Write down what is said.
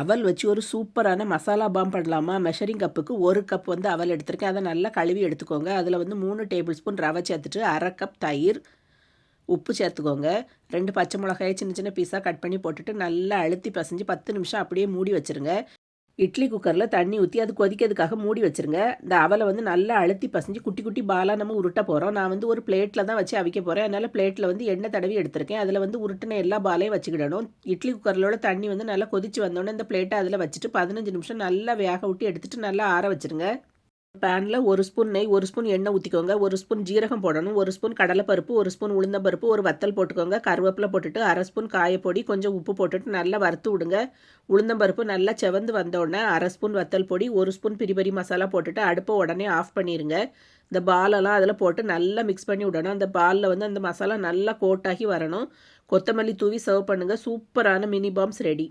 அவல் வச்சு ஒரு சூப்பரான மசாலா பாம் பண்ணலாமா? மெஷரிங் கப்புக்கு ஒரு கப் வந்து அவல் எடுத்திருக்கேன். அதை நல்லா கழுவி எடுத்துக்கோங்க. அதில் வந்து மூணு டேபிள் ஸ்பூன் ரவை சேர்த்துட்டு அரை கப் தயிர் உப்பு சேர்த்துக்கோங்க. ரெண்டு பச்சை மிளகாயை சின்ன சின்ன பீஸாக கட் பண்ணி போட்டுட்டு நல்லா அழுத்தி பசைஞ்சு பத்து நிமிஷம் அப்படியே மூடி வச்சுருங்க. இட்லி குக்கரில் தண்ணி ஊற்றி அது கொதிக்கிறதுக்காக மூடி வச்சுருங்க. இந்த அவலை வந்து நல்லா அழுத்தி பசஞ்சு குட்டி குட்டி பாலாக நம்ம உருட்ட போகிறோம் நான் வந்து ஒரு பிளேட்டில் தான் வச்சு அவிக்க போகிறேன் அதனால் பிளேட்டில் வந்து எண்ணெய் தடவி எடுத்திருக்கேன். அதில் வந்து உருட்டின எல்லா பாலையும் வச்சுக்கிடணும். இட்லி குக்கரிலோட தண்ணி வந்து நல்லா கொதிச்சு வந்தோடனே இந்த பிளேட்டை அதில் வச்சுட்டு பதினஞ்சு நிமிஷம் நல்லா வேக விட்டு எடுத்துட்டு நல்லா ஆற வச்சுருங்க. பேனில் ஒரு ஸ்பூன் நெய் ஒரு ஸ்பூன் எண்ணெய் ஊற்றிக்கோங்க ஒரு ஸ்பூன் ஜீரகம் போடணும் ஒரு ஸ்பூன் கடலைப்பருப்பு ஒரு ஸ்பூன் உளுந்தம்பருப்பு ஒரு வத்தல் போட்டுக்கோங்க. கருவேப்பிலை போட்டுட்டு அரை ஸ்பூன் காயப்பொடி கொஞ்சம் உப்பு போட்டுட்டு நல்லா வறுத்து விடுங்க. உளுந்தம்பருப்பு நல்லா செவந்து வந்தோடனே அரை ஸ்பூன் வத்தல் பொடி ஒரு ஸ்பூன் பிரிபரி மசாலா போட்டுட்டு அடுப்பை உடனே ஆஃப் பண்ணிடுங்க இந்த பாலெல்லாம் அதில் போட்டு நல்லா மிக்ஸ் பண்ணி விடணும். அந்த பாலில் வந்து அந்த மசாலா நல்லா கோட்டாகி வரணும். கொத்தமல்லி தூவி சர்வ் பண்ணுங்கள் சூப்பரான மினி பாம்ஸ் ரெடி